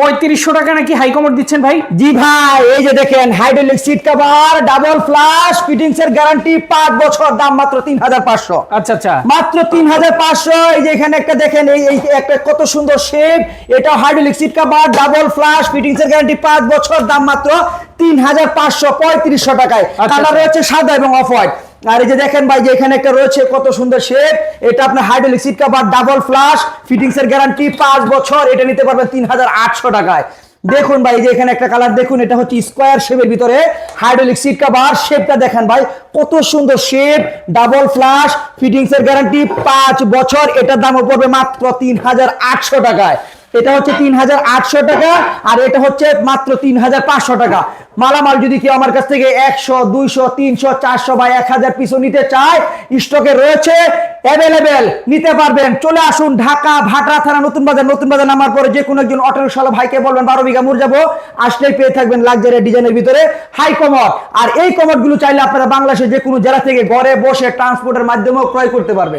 পঁয়ত্রিশশো টাকা নাকি হাই কমোড দিচ্ছেন ভাই? জি ভাই এই যে দেখেন hydraulic seat cover double flush fittings এর গ্যারান্টি পাঁচ বছর দাম মাত্র তিন হাজার পাঁচশো। আচ্ছা আচ্ছা। মাত্র তিন হাজার পাঁচশো এই যে এখানে একটা দেখেন এই এই একটা কত সুন্দর শেপ এটা hydraulic seat cover double flush fittings এর গ্যারান্টি পাঁচ বছর দাম মাত্র তিন হাজার পাঁচশো পঁয়ত্রিশশো টাকায়। আচ্ছা, কালার আচ্ছা। রয়েছে সাদা এবং অফ হোয়াইট আর এই যে দেখেন ভাই যে এখানে একটা রয়েছে কত সুন্দর শেপ এটা আপনার hydraulic seat cover double flush fittings এর গ্যারান্টি পাঁচ বছর এটা নিতে পারবেন তিন হাজার আটশো টাকায়। দেখুন ভাই যে এখানে একটা কালার দেখুন এটা হচ্ছে স্কোয়ার শেপের ভিতরে হাইড্রোলিক সিট কভার শেপটা দেখেন ভাই কত সুন্দর শেপ ডাবল ফ্লাশ ফিটিংস এর গ্যারান্টি পাঁচ বছর এটার দাম পড়বে মাত্র তিন হাজার আটশো টাকায়। এটা হচ্ছে তিন হাজার আটশো টাকা, আর এটা হচ্ছে মাত্র তিন হাজার পাঁচশো টাকা। মালামাল যদি কেউ আমার কাছ থেকে একশো, দুইশো, তিনশো, চারশো বা এক হাজার পিসও নিতে চায়, স্টকে রয়েছে অ্যাভেলেবেল নিতে পারবেন। চলে আসুন ঢাকা, ভাটরা থানা, নতুন বাজার। নতুন বাজার নামার পরে যে কোনো একজন অটো রিক্সাওয়ালা ভাইকে বলবেন, বারো বিঘা মুর যাব। আসলেই পেয়ে থাকবেন লাক্সারি ডিজাইনের ভিতরে হাই কমট আর এই কমটগুলো চাইলে আপনারা বাংলাদেশের যে কোনো জেলা থেকে ঘরে বসে ট্রান্সপোর্টের মাধ্যমেও ক্রয় করতে পারবেন।